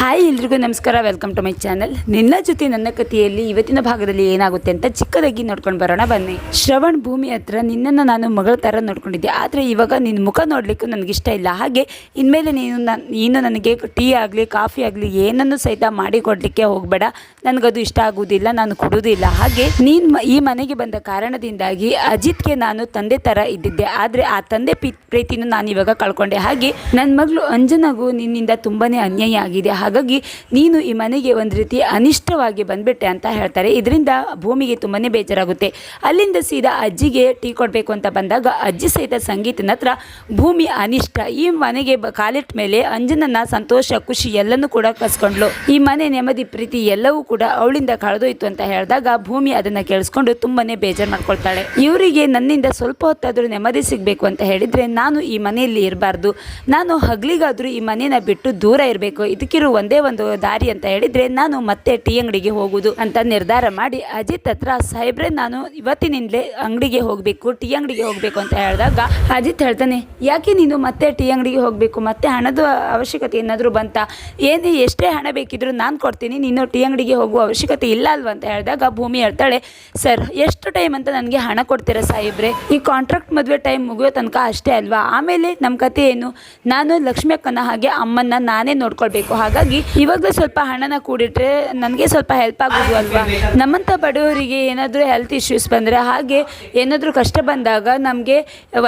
Hi ಎಲ್ರಿಗೂ ನಮಸ್ಕಾರ welcome to my channel ನಿನ್ನ ಜೊತೆ ನನ್ನ ಕಥೆಯಲ್ಲಿ ಇವತ್ತಿನ ಭಾಗದಲ್ಲಿ ಏನಾಗುತ್ತೆ ಅಂತ ಚಿಕ್ಕದಾಗಿ ನೋಡ್ಕೊಂಡು ಬರೋಣ, ಬನ್ನಿ. ಶ್ರವಣ್ ಭೂಮಿ ಹತ್ರ ನಿನ್ನನ್ನು ನಾನು ಮಗಳ ಥರ ನೋಡ್ಕೊಂಡಿದ್ದೆ. ಆದರೆ ಇವಾಗ ನಿನ್ನ ಮುಖ ನೋಡಲಿಕ್ಕೂ ನನಗಿಷ್ಟ ಇಲ್ಲ. ಹಾಗೆ ಇನ್ಮೇಲೆ ನೀನು ನಾನು ನೀನು ನನಗೆ ಟೀ ಆಗಲಿ, ಕಾಫಿ ಆಗಲಿ ಏನನ್ನು ಸಹಿತ ಮಾಡಿ ಕೊಡಲಿಕ್ಕೆ ಹೋಗಬೇಡ. ನನಗದು ಇಷ್ಟ ಆಗುವುದಿಲ್ಲ ನಾನು ಕೊಡುವುದಿಲ್ಲ ಹಾಗೆ ನೀನು ಈ ಮನೆಗೆ ಬಂದ ಕಾರಣದಿಂದಾಗಿ ಅಜಿತ್ಗೆ ನಾನು ತಂದೆ ಥರ ಇದ್ದಿದ್ದೆ. ಆದರೆ ಆ ತಂದೆ ಪ್ರೀತಿನೂ ನಾನು ಇವಾಗ ಕಳ್ಕೊಂಡೆ. ಹಾಗೆ ನನ್ನ ಮಗಳು ಅಂಜನಗೂ ನಿನ್ನಿಂದ ತುಂಬಾ ಅನ್ಯಾಯ ಆಗಿದೆ. ಹಾಗಾಗಿ ನೀನು ಈ ಮನೆಗೆ ಒಂದು ರೀತಿ ಅನಿಷ್ಟವಾಗಿ ಬಂದ್ಬಿಟ್ಟೆ ಅಂತ ಹೇಳ್ತಾರೆ. ಇದರಿಂದ ಭೂಮಿಗೆ ತುಂಬಾ ಬೇಜಾರಾಗುತ್ತೆ. ಅಲ್ಲಿಂದ ಸೀದಾ ಅಜ್ಜಿಗೆ ಟೀ ಕೊಡಬೇಕು ಅಂತ ಬಂದಾಗ ಅಜ್ಜಿ ಸಹಿತ ಸಂಗೀತನ ಹತ್ರ ಭೂಮಿ ಅನಿಷ್ಟ, ಈ ಮನೆಗೆ ಕಾಲಿಟ್ಟ ಮೇಲೆ ಅಂಜನನ ಸಂತೋಷ, ಖುಷಿ ಎಲ್ಲನೂ ಕೂಡ ಕಸ್ಕೊಂಡ್ಲು. ಈ ಮನೆ ನೆಮ್ಮದಿ, ಪ್ರೀತಿ ಎಲ್ಲವೂ ಕೂಡ ಅವಳಿಂದ ಕಳೆದೋಯ್ತು ಅಂತ ಹೇಳಿದಾಗ ಭೂಮಿ ಅದನ್ನ ಕೇಳಿಸ್ಕೊಂಡು ತುಂಬಾನೇ ಬೇಜಾರು ಮಾಡ್ಕೊಳ್ತಾಳೆ. ಇವರಿಗೆ ನನ್ನಿಂದ ಸ್ವಲ್ಪ ಹೊತ್ತಾದರೂ ನೆಮ್ಮದಿ ಸಿಗಬೇಕು ಅಂತ ಹೇಳಿದ್ರೆ ನಾನು ಈ ಮನೆಯಲ್ಲಿ ಇರಬಾರ್ದು. ನಾನು ಹಗಲಿಗಾದರೂ ಈ ಮನೆನ ಬಿಟ್ಟು ದೂರ ಇರಬೇಕು. ಇದಕ್ಕಿರೋ ಒಂದೇ ಒಂದು ದಾರಿ ಅಂತ ಹೇಳಿದ್ರೆ ನಾನು ಮತ್ತೆ ಟೀ ಅಂಗಡಿಗೆ ಹೋಗುವುದು ಅಂತ ನಿರ್ಧಾರ ಮಾಡಿ ಅಜಿತ್ ಹತ್ರ, ಸಾಹೇಬ್ರೆ, ನಾನು ಇವತ್ತಿನಿಂದಲೇ ಅಂಗಡಿಗೆ ಹೋಗಬೇಕು, ಟೀ ಅಂಗಡಿಗೆ ಹೋಗಬೇಕು ಅಂತ ಹೇಳಿದಾಗ ಅಜಿತ್ ಹೇಳ್ತಾನೆ, ಯಾಕೆ ನೀನು ಮತ್ತೆ ಟೀ ಅಂಗಡಿಗೆ ಹೋಗಬೇಕು, ಮತ್ತೆ ಹಣದ ಅವಶ್ಯಕತೆ ಏನಾದರೂ ಬಂತ? ಏನೇ ಎಷ್ಟೇ ಹಣ ಬೇಕಿದ್ರು ನಾನು ಕೊಡ್ತೀನಿ, ನೀನು ಟೀ ಅಂಗಡಿಗೆ ಹೋಗುವ ಅವಶ್ಯಕತೆ ಇಲ್ಲ ಅಲ್ವಾ? ಅಂತ ಹೇಳಿದಾಗ ಭೂಮಿ ಹೇಳ್ತಾಳೆ, ಸರ್, ಎಷ್ಟು ಟೈಮ್ ಅಂತ ನನಗೆ ಹಣ ಕೊಡ್ತೀರಾ ಸಾಹೇಬ್ರೆ? ಈ ಕಾಂಟ್ರಾಕ್ಟ್ ಮದುವೆ ಟೈಮ್ ಮುಗಿಯೋ ತನಕ ಅಷ್ಟೇ ಅಲ್ವಾ? ಆಮೇಲೆ ನಮ್ಮ ಕತೆ ಏನು? ನಾನು ಲಕ್ಷ್ಮಿ ಅಕ್ಕನ ಹಾಗೆ ಅಮ್ಮನ್ನ ನಾನೇ ನೋಡ್ಕೊಳ್ಬೇಕು ಹಾಗಾಗಿ ಇವಾಗಲೇ ಸ್ವಲ್ಪ ಹಣನ ಕೂಡಿಟ್ರೆ ನನಗೆ ಸ್ವಲ್ಪ ಹೆಲ್ಪ್ ಆಗೋದು ಅಲ್ವಾ? ನಮ್ಮಂಥ ಬಡವರಿಗೆ ಏನಾದರೂ ಹೆಲ್ತ್ ಇಶ್ಯೂಸ್ ಬಂದರೆ, ಹಾಗೆ ಏನಾದರೂ ಕಷ್ಟ ಬಂದಾಗ ನಮಗೆ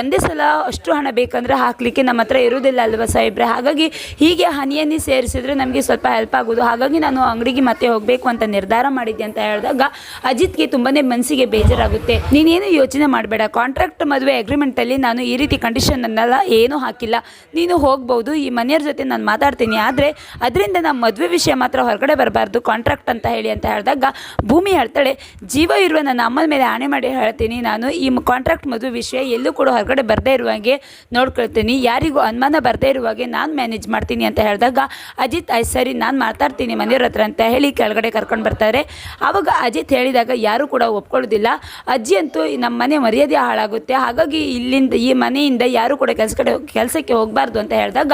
ಒಂದೇ ಸಲ ಅಷ್ಟು ಹಣ ಬೇಕಂದರೆ ಹಾಕಲಿಕ್ಕೆ ನಮ್ಮ ಹತ್ರ ಇರೋದಿಲ್ಲ ಅಲ್ವಾ ಸಾಹೇಬ್ರೆ? ಹಾಗಾಗಿ ಹೀಗೆ ಹನಿ ಹನಿ ಸೇರಿಸಿದ್ರೆ ನಮಗೆ ಸ್ವಲ್ಪ ಹೆಲ್ಪ್ ಆಗೋದು. ಹಾಗಾಗಿ ನಾನು ಅಂಗಡಿಗೆ ಮತ್ತೆ ಹೋಗಬೇಕು ಅಂತ ನಿರ್ಧಾರ ಮಾಡಿದ್ದೆ ಅಂತ ಹೇಳಿದಾಗ ಅಜಿತ್ಗೆ ತುಂಬಾ ಮನಸ್ಸಿಗೆ ಬೇಜಾರಾಗುತ್ತೆ. ನೀನೇನು ಯೋಚನೆ ಮಾಡಬೇಡ. ಕಾಂಟ್ರಾಕ್ಟ್ ಮದುವೆ ಅಗ್ರಿಮೆಂಟಲ್ಲಿ ನಾನು ಈ ರೀತಿ ಕಂಡೀಷನ್ ಅನ್ನೆಲ್ಲ, ಏನೂ ಹಾಕಿಲ್ಲ. ನೀನು ಹೋಗ್ಬೋದು, ಈ ಮನೆಯವ್ರ ಜೊತೆ ನಾನು ಮಾತಾಡ್ತೀನಿ. ಆದರೆ ಅದರಿಂದ ನಮ್ಮ ಮದುವೆ ವಿಷಯ ಮಾತ್ರ ಹೊರಗಡೆ ಬರಬಾರ್ದು. ಕಾಂಟ್ರಾಕ್ಟ್ ಅಂತ ಹೇಳಿ ಅಂತ ಹೇಳಿದಾಗ ಭೂಮಿ ಹೇಳ್ತಾಳೆ, ಜೀವ ಇರುವ ನನ್ನ ಅಮ್ಮನ ಮೇಲೆ ಆಣೆ ಮಾಡಿ ಹೇಳ್ತೀನಿ. ನಾನು ಈ ಕಾಂಟ್ರಾಕ್ಟ್ ಮದುವೆ ವಿಷಯ ಎಲ್ಲೂ ಕೂಡ ಹೊರಗಡೆ ಬರದೇ ಇರುವಾಗೆ ನೋಡ್ಕೊಳ್ತೀನಿ. ಯಾರಿಗೂ ಅನುಮಾನ ಬರದೇ ಇರುವಾಗೆ ನಾನು ಮ್ಯಾನೇಜ್ ಮಾಡ್ತೀನಿ ಅಂತ ಹೇಳಿದಾಗ ಅಜಿತ್ ಆಯ್ತು ಸರಿ, ನಾನು ಮಾತಾಡ್ತೀನಿ ಮನೆಯವ್ರ ಹತ್ರ ಅಂತ ಹೇಳಿ ಕೆಳಗಡೆ ಕರ್ಕೊಂಡು ಬರ್ತಾರೆ. ಆವಾಗ ಅಜಿತ್ ಹೇಳಿದಾಗ ಯಾರೂ ಕೂಡ ಒಪ್ಕೊಳ್ಳೋದಿಲ್ಲ. ಅಜ್ಜಿ ಅಂತೂ ನಮ್ಮ ಮನೆ ಮರ್ಯಾದೆ ಹಾಳಾಗುತ್ತೆ. ಹಾಗಾಗಿ ಇಲ್ಲಿಂದ ಈ ಮನೆಯಿಂದ ಯಾರೂ ಕೂಡ ಕೆಲಸ ಕಡೆ ಕೆಲಸಕ್ಕೆ ಹೋಗಬಾರ್ದು ಅಂತ ಹೇಳಿದಾಗ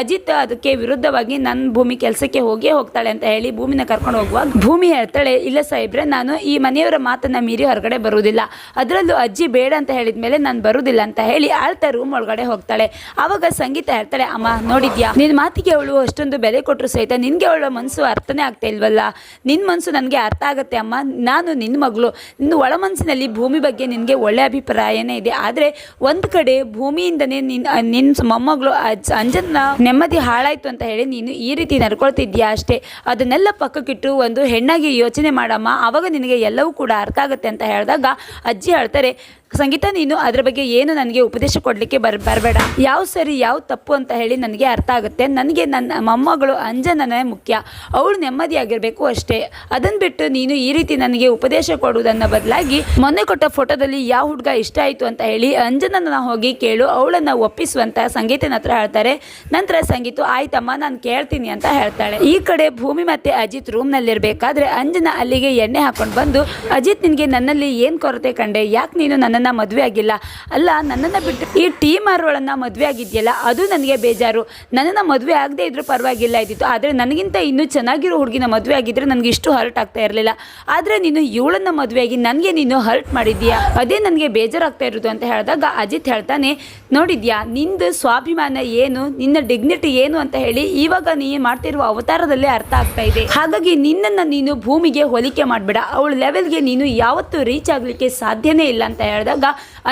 ಅಜಿತ್ ಅದಕ್ಕೆ ವಿರುದ್ಧವಾಗಿ ನನ್ನ ಭೂಮಿ ಕೆಲಸಕ್ಕೆ ಹೋಗೇ ಹೋಗ್ತಾಳೆ ಅಂತ ಹೇಳಿ ಭೂಮಿನ ಕರ್ಕೊಂಡು ಹೋಗುವಾಗ ಭೂಮಿ ಹೇಳ್ತಾಳೆ, ಇಲ್ಲ ಸಾಹೇಬ್ರೆ, ನಾನು ಈ ಮನೆಯವರ ಮಾತನ್ನ ಮೀರಿ ಹೊರಗಡೆ ಬರುವುದಿಲ್ಲ. ಅದರಲ್ಲೂ ಅಜ್ಜಿ ಬೇಡ ಅಂತ ಹೇಳಿದ ಮೇಲೆ ನಾನು ಬರುವುದಿಲ್ಲ ಅಂತ ಹೇಳಿ ಆಳ್ತಾ ರೂಮ್ ಒಳಗಡೆ ಹೋಗ್ತಾಳೆ. ಆವಾಗ ಸಂಗೀತ ಹೇಳ್ತಾಳೆ, ಅಮ್ಮ, ನೋಡಿದ್ಯಾ? ನಿನ್ನ ಮಾತಿಗೆ ಅವಳು ಅಷ್ಟೊಂದು ಬೆಲೆ ಕೊಟ್ಟರು ಸಹಿತ ನಿನಗೆ ಅವಳ ಮನಸ್ಸು ಅರ್ಥನೇ ಆಗ್ತಾ ಇಲ್ವಲ್ಲ? ನಿನ್ನ ಮನಸ್ಸು ನನಗೆ ಅರ್ಥ ಆಗುತ್ತೆ ಅಮ್ಮ. ನಾನು ನಿನ್ನ ಮಗಳು. ನಿನ್ನ ಒಳ ಮನಸ್ಸಿನಲ್ಲಿ ಭೂಮಿ ಬಗ್ಗೆ ನಿನಗೆ ಒಳ್ಳೆ ಅಭಿಪ್ರಾಯನೇ ಇದೆ. ಆದರೆ ಒಂದು ಕಡೆ ಭೂಮಿಯಿಂದನೇ ನಿನ್ನ ನಿನ್ನ ಮೊಮ್ಮಗಳು ಅಂಜನ್ನ ನೆಮ್ಮದಿ ಹಾಳಾಯ್ತು ಅಂತ ಹೇಳಿ ನೀನು ಈ ರೀತಿ ನಡ್ಕೊಳ್ತಿದ್ಯಾ ಅಷ್ಟೇ? ಅದನ್ನೆಲ್ಲ ಪಕ್ಕಕ್ಕಿಟ್ಟು ಒಂದು ಹೆಣ್ಣಾಗಿ ಯೋಚನೆ ಮಾಡಮ್ಮ. ಆವಾಗ ನಿನಗೆ ಎಲ್ಲವೂ ಕೂಡ ಅರ್ಥ ಆಗುತ್ತೆ ಅಂತ ಹೇಳಿದಾಗ ಅಜ್ಜಿ ಹೇಳ್ತಾರೆ ಸಂಗೀತ ನೀನು ಅದ್ರ ಬಗ್ಗೆ ಏನು ನನಗೆ ಉಪದೇಶ ಕೊಡಲಿಕ್ಕೆ ಬರ್, ಬರಬೇಡ. ಯಾವ ಸರಿ ಯಾವ ತಪ್ಪು ಅಂತ ಹೇಳಿ ನನಗೆ ಅರ್ಥ ಆಗುತ್ತೆ. ನನಗೆ ನನ್ನ ಮೊಮ್ಮಗಳು ಅಂಜನನೇ ಮುಖ್ಯ. ಅವಳು ನೆಮ್ಮದಿಯಾಗಿರಬೇಕು ಅಷ್ಟೇ. ಅದನ್ನು ಬಿಟ್ಟು ನೀನು ಈ ರೀತಿ ನನಗೆ ಉಪದೇಶ ಕೊಡುವುದನ್ನ ಬದಲಾಗಿ ಮೊನ್ನೆ ಕೊಟ್ಟ ಫೋಟೋದಲ್ಲಿ ಯಾವ ಹುಡುಗ ಇಷ್ಟ ಆಯಿತು ಅಂತ ಹೇಳಿ ಅಂಜನನ್ನ ಹೋಗಿ ಕೇಳು. ಅವಳನ್ನು ಒಪ್ಪಿಸುವಂತ ಸಂಗೀತನ ಹತ್ರ ಹೇಳ್ತಾರೆ. ನಂತರ ಸಂಗೀತ, ಆಯ್ತಮ್ಮ, ನಾನು ಕೇಳ್ತೀನಿ ಅಂತ ಹೇಳ್ತಾಳೆ. ಈ ಕಡೆ ಭೂಮಿ ಮತ್ತೆ ಅಜಿತ್ ರೂಮ್ನಲ್ಲಿರಬೇಕಾದ್ರೆ ಅಂಜನ ಅಲ್ಲಿಗೆ ಎಣ್ಣೆ ಹಾಕೊಂಡು ಬಂದು, ಅಜಿತ್, ನಿನಗೆ ನನ್ನಲ್ಲಿ ಏನು ಕೊರತೆ ಕಂಡೆ? ಯಾಕೆ ನೀನು ನನ್ನನ್ನು ಮದುವೆ ಆಗಿಲ್ಲ. ಅಲ್ಲ, ನನ್ನನ್ನು ಬಿಟ್ಟು ಈ ಟೀ ಮಾರೋಳನ್ನ ಮದುವೆ ಆಗಿದೆಯಲ್ಲ, ಅದು ನನಗೆ ಬೇಜಾರು. ನನ್ನನ್ನು ಮದುವೆ ಆಗದೆ ಇದ್ರೂ ಪರವಾಗಿಲ್ಲ ಇದ್ದಿತ್ತು. ಆದರೆ ನನಗಿಂತ ಇನ್ನೂ ಚೆನ್ನಾಗಿರೋ ಹುಡುಗಿನ ಮದುವೆ ಆಗಿದ್ದರೆ ನನಗೆ ಇಷ್ಟು ಹರ್ಟ್ ಆಗ್ತಾ ಇರಲಿಲ್ಲ. ಆದರೆ ನೀನು ಇವಳನ್ನ ಮದುವೆಯಾಗಿ ನನಗೆ ನೀನು ಹರ್ಟ್ ಮಾಡಿದ್ಯಾ ಅದೇ ನನಗೆ ಬೇಜಾರಾಗ್ತಾ ಇರೋದು ಅಂತ ಹೇಳಿದಾಗ ಅಜಿತ್ ಹೇಳ್ತಾನೆ, ನೋಡಿದ್ಯಾ, ನಿಂದು ಸ್ವಾಭಿಮಾನ ಏನು? ನಿನ್ನ ಡಿಗ್ನಿಟಿ ಏನು? ಅಂತ ಹೇಳಿ ಇವಾಗ ನೀ ಮಾಡ್ತಿರುವ ಅವತಾರದಲ್ಲೇ ಅರ್ಥ ಆಗ್ತಾ ಇದೆ. ಹಾಗಾಗಿ ನಿನ್ನನ್ನು ನೀನು ಭೂಮಿಗೆ ಹೋಲಿಕೆ ಮಾಡಬೇಡ. ಅವಳ ಲೆವೆಲ್ಗೆ ನೀನು ಯಾವತ್ತೂ ರೀಚ್ ಆಗಲಿಕ್ಕೆ ಸಾಧ್ಯನೇ ಇಲ್ಲ ಅಂತ ಹೇಳಿದಾಗ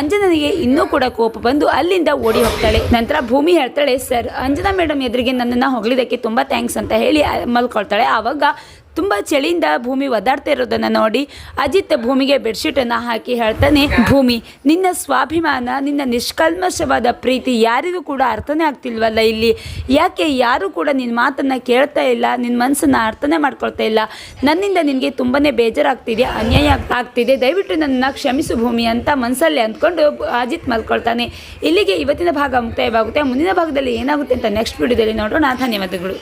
ಅಂಜನನಿಗೆ ಇನ್ನೂ ಕೂಡ ಕೋಪ ಬಂದು ಅಲ್ಲಿಂದ ಓಡಿ ಹೋಗ್ತಾಳೆ. ನಂತರ ಭೂಮಿ ಹೇಳ್ತಾಳೆ, ಸರ್, ಅಂಜನಾ ಮೇಡಮ್ ಎದುರಿಗೆ ನನ್ನನ್ನು ಹೊಗಳಿದ್ದಕ್ಕೆ ತುಂಬ ಥ್ಯಾಂಕ್ಸ್ ಅಂತ ಹೇಳಿ ಮಲ್ಕೊಳ್ತಾಳೆ. ಆವಾಗ ತುಂಬ ಚಳಿಯಿಂದ ಭೂಮಿ ಒದ್ದಾಡ್ತಾ ಇರೋದನ್ನ ನೋಡಿ ಅಜಿತ್ ಭೂಮಿಗೆ ಬೆಡ್ಶೀಟನ್ನು ಹಾಕಿ ಹೇಳ್ತಾನೆ, ಭೂಮಿ, ನಿನ್ನ ಸ್ವಾಭಿಮಾನ, ನಿನ್ನ ನಿಷ್ಕಲ್ಮಶವಾದ ಪ್ರೀತಿ ಯಾರಿಗೂ ಕೂಡ ಅರ್ಥನೇ ಆಗ್ತಿಲ್ವಲ್ಲ ಇಲ್ಲಿ. ಯಾಕೆ ಯಾರು ಕೂಡ ನಿನ್ನ ಮಾತನ್ನು ಕೇಳ್ತಾ ಇಲ್ಲ ನಿನ್ನ ಮನಸ್ಸನ್ನು ಅರ್ಥನೆ ಮಾಡ್ಕೊಳ್ತಾ ಇಲ್ಲ. ನನ್ನಿಂದ ನಿನಗೆ ತುಂಬಾ ಬೇಜಾರಾಗ್ತಿದೆ, ಅನ್ಯಾಯ ಆಗ್- ಆಗ್ತಿದೆ. ದಯವಿಟ್ಟು ನನ್ನನ್ನು ಕ್ಷಮಿಸು ಭೂಮಿ ಅಂತ ಮನಸ್ಸಲ್ಲಿ ಅಂದ್ಕೊಂಡು ಅಜಿತ್ ಮಲ್ಕೊಳ್ತಾನೆ. ಇಲ್ಲಿಗೆ ಇವತ್ತಿನ ಭಾಗ ಮುಕ್ತಾಯವಾಗುತ್ತೆ. ಮುಂದಿನ ಭಾಗದಲ್ಲಿ ಏನಾಗುತ್ತೆ ಅಂತ ನೆಕ್ಸ್ಟ್ ವಿಡಿಯೋದಲ್ಲಿ ನೋಡೋಣ. ಧನ್ಯವಾದಗಳು.